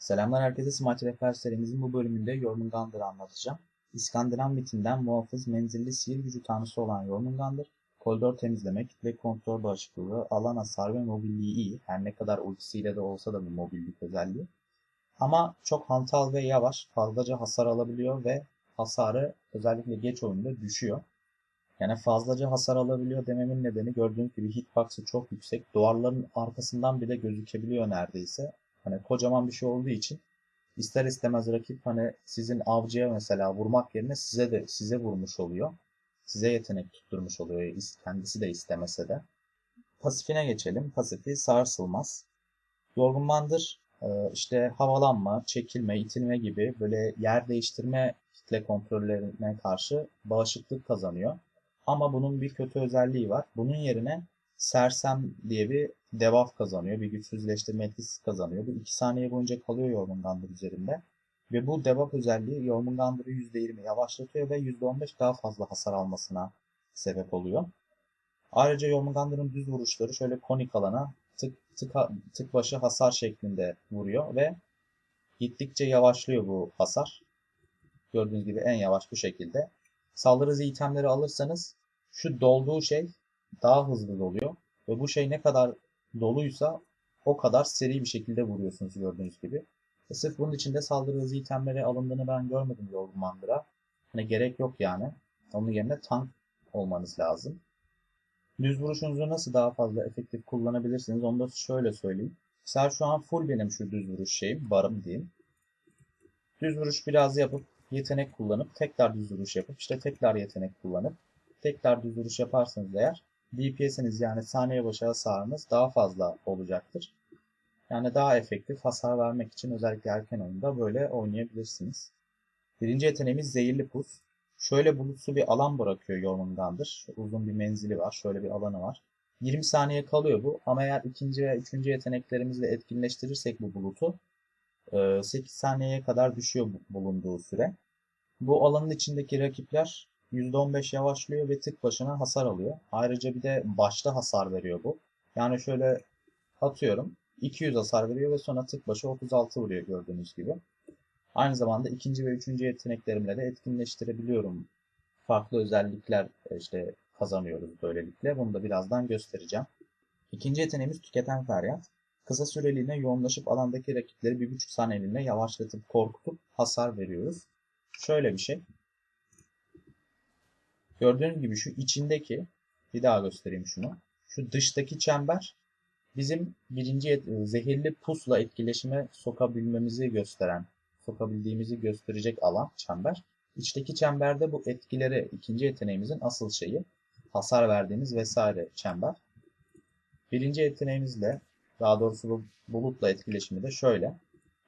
Selamlar herkese Smart Rehber serimizin bu bölümünde Jormungandr'ı anlatacağım. İskandinav mitinden muhafız menzilli sihir gücü tanrısı olan Jormungandr, koridor temizleme, kitle kontrol bağışıklığı, alan hasar ve mobilliği iyi. Her ne kadar ultisiyle de olsa da bu mobillik özelliği. Ama çok hantal ve yavaş, fazlaca hasar alabiliyor ve hasarı özellikle geç oyunda düşüyor. Yani fazlaca hasar alabiliyor dememin nedeni gördüğünüz gibi hitbox'ı çok yüksek. Duvarların arkasından bile gözükebiliyor neredeyse. Hani kocaman bir şey olduğu için ister istemez rakip hani sizin avcıya mesela vurmak yerine size de size vurmuş oluyor. Size yetenek tutturmuş oluyor kendisi de istemese de. Pasifine geçelim. Pasifi sarsılmaz. Yorgunmandır işte havalanma, çekilme, itilme gibi böyle yer değiştirme kitle kontrollerine karşı bağışıklık kazanıyor. Ama bunun bir kötü özelliği var. Bunun yerine Sersem diye bir debuff kazanıyor. Bir güçsüzleştirme etkisi kazanıyor. Bu 2 saniye boyunca kalıyor Jormungandr üzerinde. Ve bu debuff özelliği Jormungandr'ı %20 yavaşlatıyor ve %15 daha fazla hasar almasına sebep oluyor. Ayrıca Jormungandr'ın düz vuruşları şöyle konik alana tık, tık, tık başı hasar şeklinde vuruyor ve gittikçe yavaşlıyor bu hasar. Gördüğünüz gibi en yavaş bu şekilde. Saldırı hızı itemleri alırsanız şu dolduğu şey daha hızlı doluyor. Ve bu şey ne kadar doluysa o kadar seri bir şekilde vuruyorsunuz gördüğünüz gibi. Ve sırf bunun içinde saldırı hızı itemleri alındığını ben görmedim Yorgun Mandıra. Hani gerek yok yani. Onun yerine tank olmanız lazım. Düz vuruşunuzu nasıl daha fazla efektif kullanabilirsiniz onu da şöyle söyleyeyim. Mesela şu an full benim şu düz vuruş şeyim, barım diyeyim. Düz vuruş biraz yapıp yetenek kullanıp tekrar düz vuruş yapıp işte tekrar yetenek kullanıp tekrar düz vuruş yaparsanız eğer DPS'iniz yani saniye başı hasarınız daha fazla olacaktır. Yani daha efektif hasar vermek için özellikle erken oyunda böyle oynayabilirsiniz. Birinci yeteneğimiz zehirli pus. Şöyle bulutsu bir alan bırakıyor Jormungandr. Uzun bir menzili var. Şöyle bir alanı var. 20 saniye kalıyor bu. Ama eğer ikinci ve üçüncü yeteneklerimizle etkinleştirirsek bu bulutu 8 e, saniyeye kadar düşüyor bulunduğu süre. Bu alanın içindeki rakipler %15 yavaşlıyor ve tık başına hasar alıyor. Ayrıca bir de başta hasar veriyor bu. Yani şöyle atıyorum 200 hasar veriyor ve sonra tık başı 36 vuruyor gördüğünüz gibi. Aynı zamanda ikinci ve üçüncü yeteneklerimle de etkinleştirebiliyorum. Farklı özellikler e, işte kazanıyoruz böylelikle. Bunu da birazdan göstereceğim. İkinci yeteneğimiz tüketen feryat. Kısa süreliğine yoğunlaşıp alandaki rakipleri bir buçuk saniyeliğine yavaşlatıp korkutup hasar veriyoruz. Şöyle bir şey. Gördüğünüz gibi şu içindeki bir daha göstereyim şunu. Şu dıştaki çember bizim birinci e, zehirli pusla etkileşime sokabilmemizi gösteren, sokabildiğimizi gösterecek alan çember. İçteki çemberde bu etkileri ikinci yeteneğimizin asıl şeyi. Hasar verdiğimiz vesaire çember. Birinci yeteneğimizle daha doğrusu bu bulutla etkileşimi de şöyle.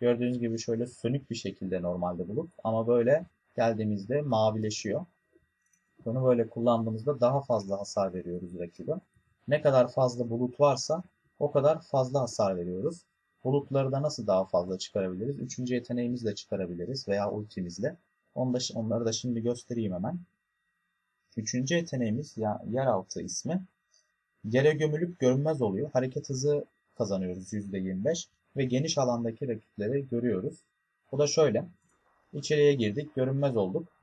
Gördüğünüz gibi şöyle sönük bir şekilde normalde bulut ama böyle geldiğimizde mavileşiyor. Bunu böyle kullandığımızda daha fazla hasar veriyoruz rakibe. Ne kadar fazla bulut varsa o kadar fazla hasar veriyoruz. Bulutları da nasıl daha fazla çıkarabiliriz? Üçüncü yeteneğimizle çıkarabiliriz veya ultimizle. Onu da, onları da şimdi göstereyim hemen. Üçüncü yeteneğimiz ya yeraltı ismi. Yere gömülüp görünmez oluyor. Hareket hızı kazanıyoruz %25 ve geniş alandaki rakipleri görüyoruz. Bu da şöyle. İçeriye girdik, görünmez olduk.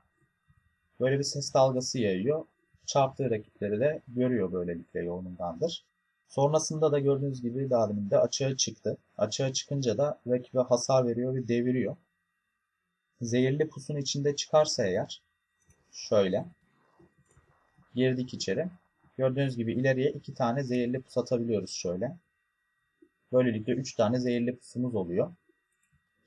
Böyle bir ses dalgası yayıyor. Çarptığı rakipleri de görüyor böylelikle yoğunundandır. Sonrasında da gördüğünüz gibi daha de açığa çıktı. Açığa çıkınca da rakibe hasar veriyor ve deviriyor. Zehirli pusun içinde çıkarsa eğer şöyle girdik içeri. Gördüğünüz gibi ileriye iki tane zehirli pus atabiliyoruz şöyle. Böylelikle üç tane zehirli pusumuz oluyor.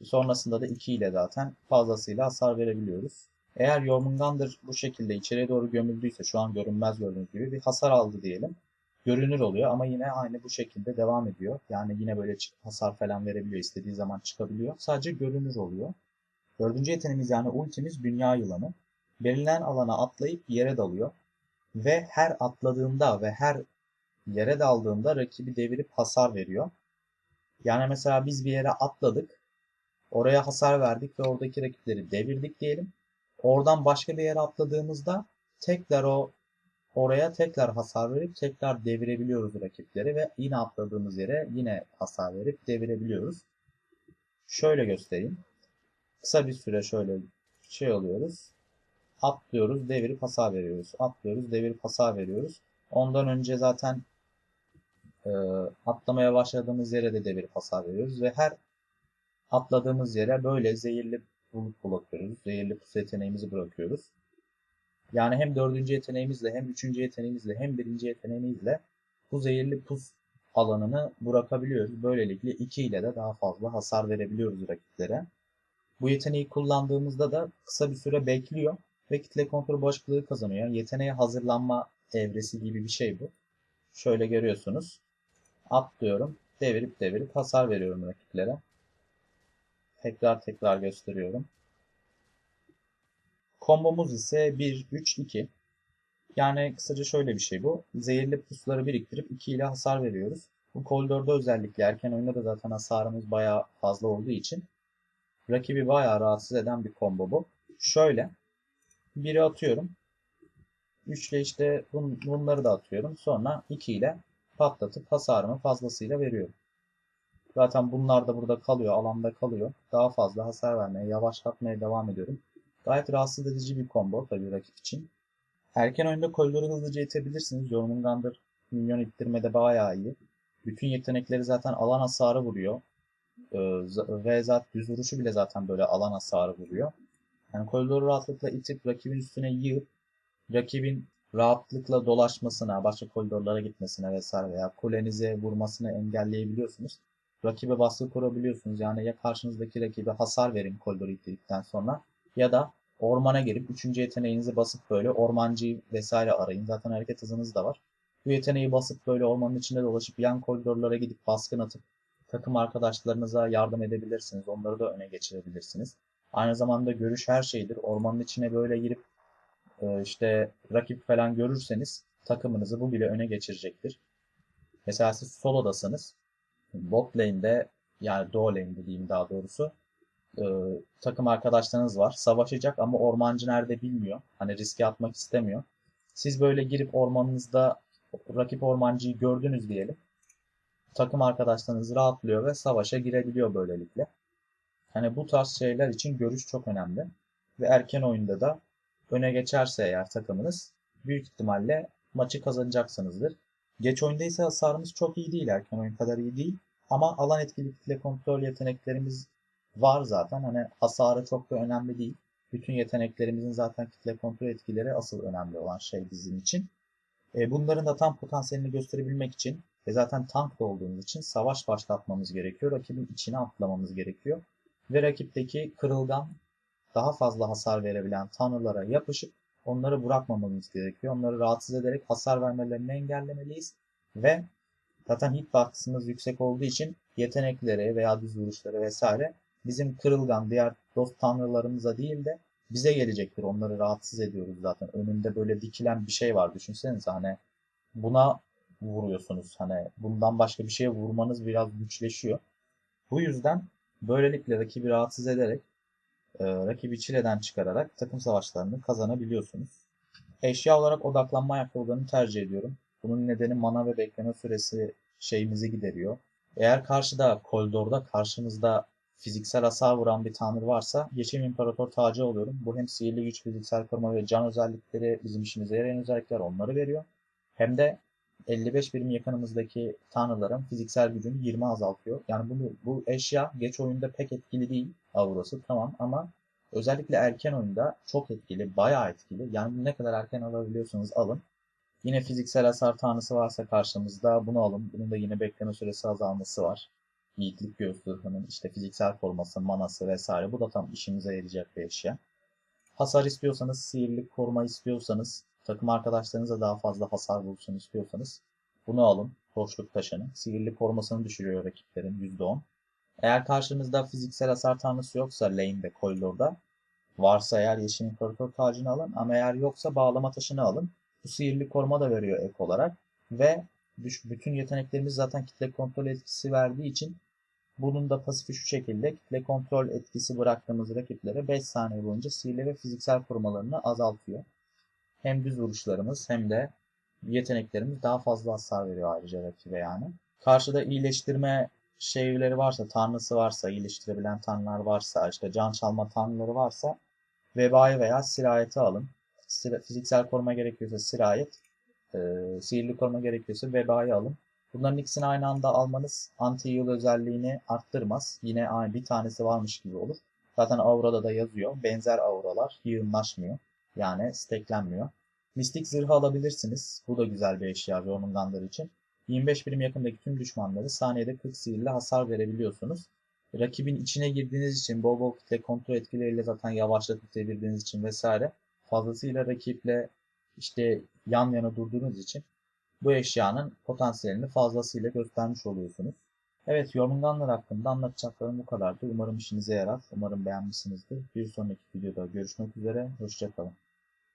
Sonrasında da 2 ile zaten fazlasıyla hasar verebiliyoruz. Eğer Jormungandr bu şekilde içeriye doğru gömüldüyse şu an görünmez gördüğünüz gibi bir hasar aldı diyelim. Görünür oluyor ama yine aynı bu şekilde devam ediyor. Yani yine böyle hasar falan verebiliyor. istediği zaman çıkabiliyor. Sadece görünür oluyor. Dördüncü yeteneğimiz yani ultimiz dünya yılanı. Verilen alana atlayıp yere dalıyor. Ve her atladığında ve her yere daldığında rakibi devirip hasar veriyor. Yani mesela biz bir yere atladık. Oraya hasar verdik ve oradaki rakipleri devirdik diyelim. Oradan başka bir yere atladığımızda tekrar o oraya tekrar hasar verip tekrar devirebiliyoruz rakipleri ve yine atladığımız yere yine hasar verip devirebiliyoruz. Şöyle göstereyim. Kısa bir süre şöyle şey oluyoruz. Atlıyoruz, devirip hasar veriyoruz. Atlıyoruz, devirip hasar veriyoruz. Ondan önce zaten e, atlamaya başladığımız yere de devirip hasar veriyoruz ve her atladığımız yere böyle zehirli bulut bırakıyoruz. Zehirli pus yeteneğimizi bırakıyoruz. Yani hem dördüncü yeteneğimizle hem üçüncü yeteneğimizle hem birinci yeteneğimizle bu zehirli pus alanını bırakabiliyoruz. Böylelikle 2 ile de daha fazla hasar verebiliyoruz rakiplere. Bu yeteneği kullandığımızda da kısa bir süre bekliyor ve kitle kontrol bağışıklığı kazanıyor. Yeteneğe hazırlanma evresi gibi bir şey bu. Şöyle görüyorsunuz. Atlıyorum. Devirip devirip hasar veriyorum rakiplere. Tekrar tekrar gösteriyorum. Kombomuz ise 1-3-2. Yani kısaca şöyle bir şey bu. Zehirli pusları biriktirip 2 ile hasar veriyoruz. Bu koridorda özellikle erken oyunda da zaten hasarımız bayağı fazla olduğu için rakibi bayağı rahatsız eden bir combo bu. Şöyle biri atıyorum. 3 ile işte bun, bunları da atıyorum. Sonra 2 ile patlatıp hasarımı fazlasıyla veriyorum. Zaten bunlar da burada kalıyor, alanda kalıyor. Daha fazla hasar vermeye, yavaşlatmaya devam ediyorum. Gayet rahatsız edici bir combo tabii rakip için. Erken oyunda koridoru hızlıca itebilirsiniz. Jormungandr minyon ittirmede bayağı iyi. Bütün yetenekleri zaten alan hasarı vuruyor. Ee, ve zaten düz vuruşu bile zaten böyle alan hasarı vuruyor. Yani koridoru rahatlıkla itip rakibin üstüne yığıp rakibin rahatlıkla dolaşmasına, başka koridorlara gitmesine vesaire veya kulenize vurmasını engelleyebiliyorsunuz. Rakibe baskı kurabiliyorsunuz. Yani ya karşınızdaki rakibe hasar verin koridoru ittirdikten sonra ya da ormana gelip 3. yeteneğinizi basıp böyle ormancı vesaire arayın. Zaten hareket hızınız da var. Bu yeteneği basıp böyle ormanın içinde dolaşıp yan koridorlara gidip baskın atıp takım arkadaşlarınıza yardım edebilirsiniz. Onları da öne geçirebilirsiniz. Aynı zamanda görüş her şeydir. Ormanın içine böyle girip e, işte rakip falan görürseniz takımınızı bu bile öne geçirecektir. Mesela siz solodasınız. Bot lane'de yani doğu lane'de diyeyim daha doğrusu e, takım arkadaşlarınız var. Savaşacak ama ormancı nerede bilmiyor. Hani riske atmak istemiyor. Siz böyle girip ormanınızda rakip ormancıyı gördünüz diyelim. Takım arkadaşlarınız rahatlıyor ve savaşa girebiliyor böylelikle. Hani bu tarz şeyler için görüş çok önemli. Ve erken oyunda da öne geçerse eğer takımınız büyük ihtimalle maçı kazanacaksınızdır. Geç oyunda ise hasarımız çok iyi değil. Erken oyun kadar iyi değil. Ama alan etkili kitle kontrol yeteneklerimiz var zaten. Hani hasarı çok da önemli değil. Bütün yeteneklerimizin zaten kitle kontrol etkileri asıl önemli olan şey bizim için. E, bunların da tam potansiyelini gösterebilmek için ve zaten tank da olduğumuz için savaş başlatmamız gerekiyor. Rakibin içine atlamamız gerekiyor. Ve rakipteki kırılgan, daha fazla hasar verebilen tanrılara yapışıp onları bırakmamamız gerekiyor. Onları rahatsız ederek hasar vermelerini engellemeliyiz. Ve zaten hitbox'ımız yüksek olduğu için yetenekleri veya düz vuruşları vesaire bizim kırılgan diğer dost tanrılarımıza değil de bize gelecektir. Onları rahatsız ediyoruz zaten. Önünde böyle dikilen bir şey var. Düşünsenize hani buna vuruyorsunuz. Hani bundan başka bir şeye vurmanız biraz güçleşiyor. Bu yüzden böylelikle rakibi rahatsız ederek e, rakibi çileden çıkararak takım savaşlarını kazanabiliyorsunuz. Eşya olarak odaklanma ayakkabılarını tercih ediyorum. Bunun nedeni mana ve bekleme süresi şeyimizi gideriyor. Eğer karşıda koridorda karşınızda fiziksel hasar vuran bir tanrı varsa Yeşil İmparator tacı alıyorum. Bu hem sihirli güç, fiziksel koruma ve can özellikleri bizim işimize yarayan özellikler onları veriyor. Hem de 55 birim yakınımızdaki tanrıların fiziksel gücünü 20 azaltıyor. Yani bunu, bu eşya geç oyunda pek etkili değil aurası tamam ama özellikle erken oyunda çok etkili, bayağı etkili. Yani ne kadar erken alabiliyorsanız alın. Yine fiziksel hasar tanrısı varsa karşımızda bunu alın. Bunun da yine bekleme süresi azalması var yiğitlik göğüs zırhının işte fiziksel koruması, manası vesaire. Bu da tam işimize yarayacak bir eşya. Hasar istiyorsanız, sihirlik koruma istiyorsanız, takım arkadaşlarınıza daha fazla hasar vursun istiyorsanız bunu alın. Boşluk taşını. Sihirli korumasını düşürüyor rakiplerin %10. Eğer karşınızda fiziksel hasar tanrısı yoksa lane'de, koridorda varsa eğer yeşil imparator tacını alın ama eğer yoksa bağlama taşını alın. Bu sihirli koruma da veriyor ek olarak ve bütün yeteneklerimiz zaten kitle kontrol etkisi verdiği için bunun da pasifi şu şekilde kitle kontrol etkisi bıraktığımız rakiplere 5 saniye boyunca sihirli ve fiziksel korumalarını azaltıyor. Hem düz vuruşlarımız hem de yeteneklerimiz daha fazla hasar veriyor ayrıca rakibe yani. Karşıda iyileştirme şeyleri varsa, tanrısı varsa, iyileştirebilen tanrılar varsa, işte can çalma tanrıları varsa vebayı veya sirayeti alın. Sira- fiziksel koruma gerekiyorsa sirayet, e, sihirli koruma gerekiyorsa vebayı alın. Bunların ikisini aynı anda almanız anti-heal özelliğini arttırmaz. Yine aynı bir tanesi varmış gibi olur. Zaten aurada da yazıyor. Benzer auralar heal'laşmıyor. Yani stacklenmiyor. Mistik zırhı alabilirsiniz. Bu da güzel bir eşya Jormungandr için. 25 birim yakındaki tüm düşmanları saniyede 40 sihirle hasar verebiliyorsunuz. Rakibin içine girdiğiniz için bol bol kitle kontrol etkileriyle zaten yavaşlatıp devirdiğiniz için vesaire fazlasıyla rakiple işte yan yana durduğunuz için bu eşyanın potansiyelini fazlasıyla göstermiş oluyorsunuz. Evet Jormungandr hakkında anlatacaklarım bu kadardı. Umarım işinize yarar. Umarım beğenmişsinizdir. Bir sonraki videoda görüşmek üzere. Hoşçakalın.